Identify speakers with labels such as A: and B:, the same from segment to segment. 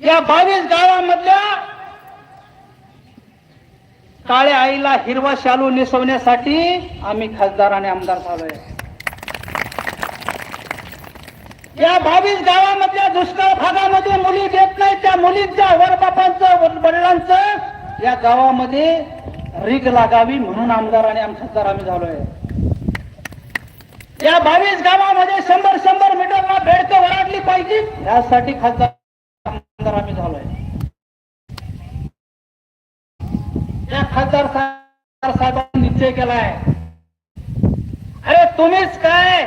A: या बावीस गावामधल्या काळ्या आईला हिरवा शालू नेसवण्यासाठी आम्ही खासदार आणि आमदार झालोय. या बावीस गावामधल्या दुष्काळ भागामध्ये मुली घेत नाही त्या मुलींच्या वरबापांचं वडिलांचं या गावामध्ये रीग लागावी म्हणून आमदार आणि आम खासदार आम्ही झालोय. या बावीस गावामध्ये शंभर शंभर मीटरला बेडकं वराडली पाहिजे यासाठी खासदार खासदार आम्ही झालोय. त्या खासदार साहेबांनी निश्चय केलाय. अरे तुम्हीच काय?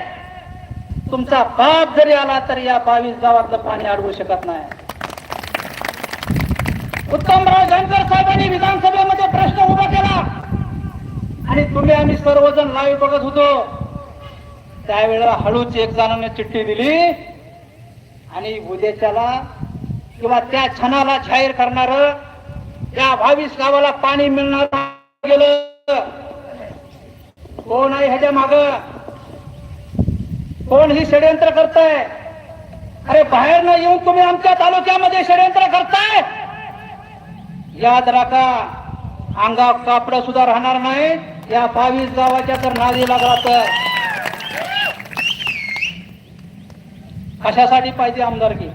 A: तुमचा बाप जरी आला तरी या बावीस गावातलं पाणी अडवू शकत नाही. उत्तमराव जानकर साहेबांनी विधानसभेमध्ये प्रश्न उभा केला. आणि तुम्ही आम्ही सर्वजण लाईव्ह बघत होतो. त्यावेळेला हळूच एक जणांनी चिठ्ठी दिली. आणि उद्याच्याला किंवा त्या क्षणाला जाहीर करणार त्या बावीस गावाला पाणी मिळणार गेलं. कोण आहे ह्याच्या माग? कोण ही षडयंत्र करताय? अरे बाहेर न येऊन तुम्ही आमच्या तालुक्यामध्ये षडयंत्र करताय? याद राखा अंगा कापड सुद्धा राहणार नाही या बावीस गावाच्या तर नादी लागला तर कशासाठी पाहिजे आमदारकी?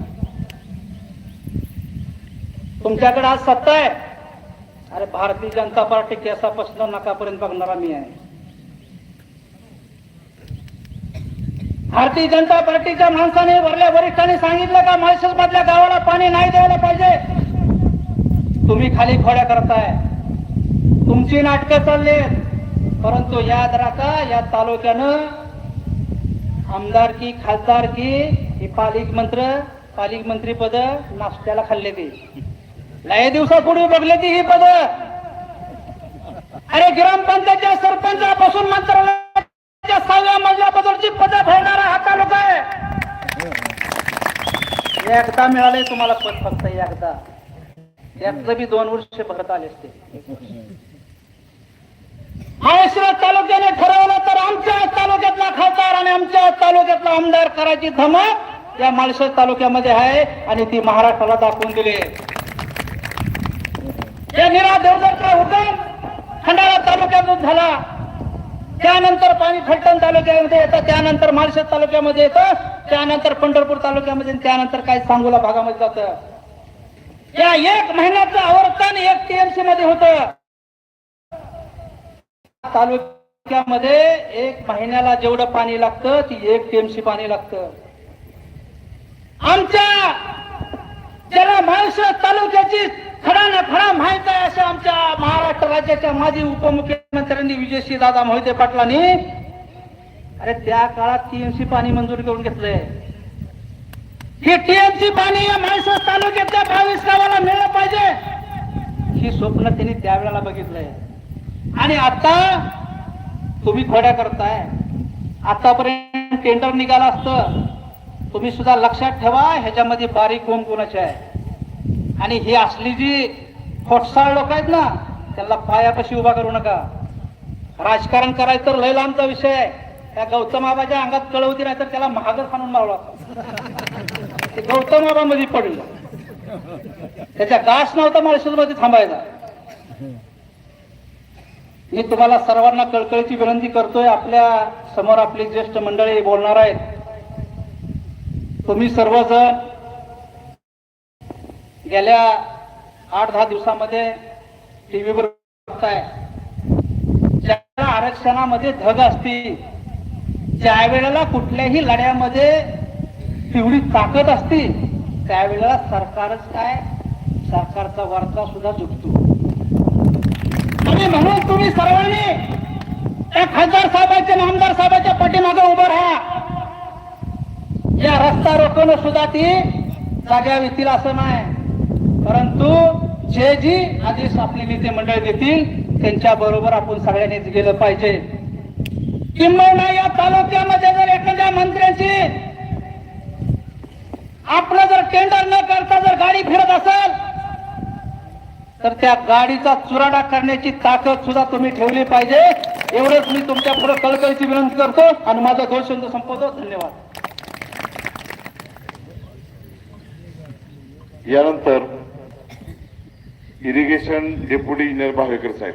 A: तुमच्याकडे आज सत्ता आहे. अरे भारतीय जनता पार्टी केसापासून नकापर्यंत बघणारा मी आहे. भारतीय जनता पार्टीच्या माणसाने वरल्या वरिष्ठांनी सांगितलं का माळशेज मधल्या गावाला पाणी नाही द्यायला पाहिजे? तुम्ही खाली खोड्या करताय. तुमची नाटकं चालली परंतु याद राखा या तालुक्यानं आमदारकी खासदारकी ही पालिक मंत्र पालिक मंत्री पद नाश्त्याला खाल्ले ते लय दिवसापूर्वी बघले ती ही पद. अरे ग्रामपंचायतच्या सरपंचापासून मंत्रालयाच्या सहाव्या मजल्याबद्दलची पद भरणारा हा तालुका आहे? एकदा मिळाले तुम्हाला पद फक्त एकदा. त्यातलं बी दोन वर्ष भरत आले असते. महाराष्ट्र तालुक्याने ठरवलं तर आमच्या तालुक्यातला खासदार आणि आमच्या तालुक्यातला आमदार करायची धमक या माळशेज तालुक्यामध्ये आहे आणि ती महाराष्ट्राला दाखवून दिली. या निरा देवदरचा हुकम खंडाळा तालुक्यातून झाला. त्यानंतर पाणी फलटण तालुक्यामध्ये येतं त्यानंतर माळशेत तालुक्यामध्ये येतं त्यानंतर पंढरपूर तालुक्यामध्ये त्यानंतर काही सांगोला भागामध्ये जात. या एक महिन्याचं आवर्तन एक टीएमसी मध्ये होत. तालुक्यामध्ये एक महिन्याला जेवढं पाणी लागतं ती एक टीएमसी पाणी लागतं. आमच्या ज्याला माळशेत तालुक्याची खडा ना खडा माहीत आहे अशा आमच्या महाराष्ट्र राज्याच्या माजी उपमुख्यमंत्र्यांनी विजयसिंह दादा मोहिते पाटलांनी अरे त्या काळात टीएमसी पाणी मंजूर करून घेतलंय. हे टीएमसी पाणी या महाराष्ट्र तालुक्यातल्या बावीस गावाला मिळलं पाहिजे ही स्वप्न त्यांनी त्यावेळेला बघितलंय. आणि आता तुम्ही खोड्या करताय. आतापर्यंत टेंडर निघाला असतं. तुम्ही सुद्धा लक्षात ठेवा ह्याच्यामध्ये बारीक कोण कोणाचे आहे. आणि ही असली जी खोटसाळ लोक आहेत ना त्यांना पायापाशी उभा करू नका. राजकारण करायचं तर लय लांबचा विषय आहे. त्या गौतम आबाच्या अंगात कळवती नाही तर त्याला महागच आणून मारला ते गौतमाबामध्ये पडलं. त्याच्या गास नव्हता माळशेजमध्ये थांबायचा मी तुम्हाला सर्वांना कळकळीची विनंती करतोय. आपल्यासमोर आपली ज्येष्ठ मंडळी बोलणार आहेत. तुम्ही सर्वजण गेल्या आठ दहा दिवसामध्ये टीव्हीवर बघताय. ज्या आरक्षणामध्ये धग असते ज्या वेळेला कुठल्याही लढ्यामध्ये तेवढी ताकद असते त्यावेळेला सरकारच काय? सरकारचा वारसा सुद्धा झुकतो. आणि म्हणून तुम्ही सर्वांनी त्या खासदार साहेबांच्या आमदार साहेबांच्या पाठीमागे उभं राहा. या रस्ता रोखणं सुद्धा ती जाग्या येतील असं नाही. परंतु जे जी आदेश आपले नेते मंडळ देतील. त्यांच्या बरोबर आपण सगळ्यांनीच गेलं पाहिजे. किंबहुना या तालुक्यामध्ये जर एखाद्या मंत्र्यांची आपलं जर टेंडर न करता जर गाडी फिरत असेल तर त्या गाडीचा चुराडा करण्याची ताकद सुद्धा तुम्ही ठेवली पाहिजे. एवढंच मी तुमच्यापुढे कळकळीची विनंती करतो. आणि माझा दोन शब्द संपवतो. धन्यवाद.
B: यानंतर इरिगेशन डेप्युटी इंजिनियर भावेकर साहेब.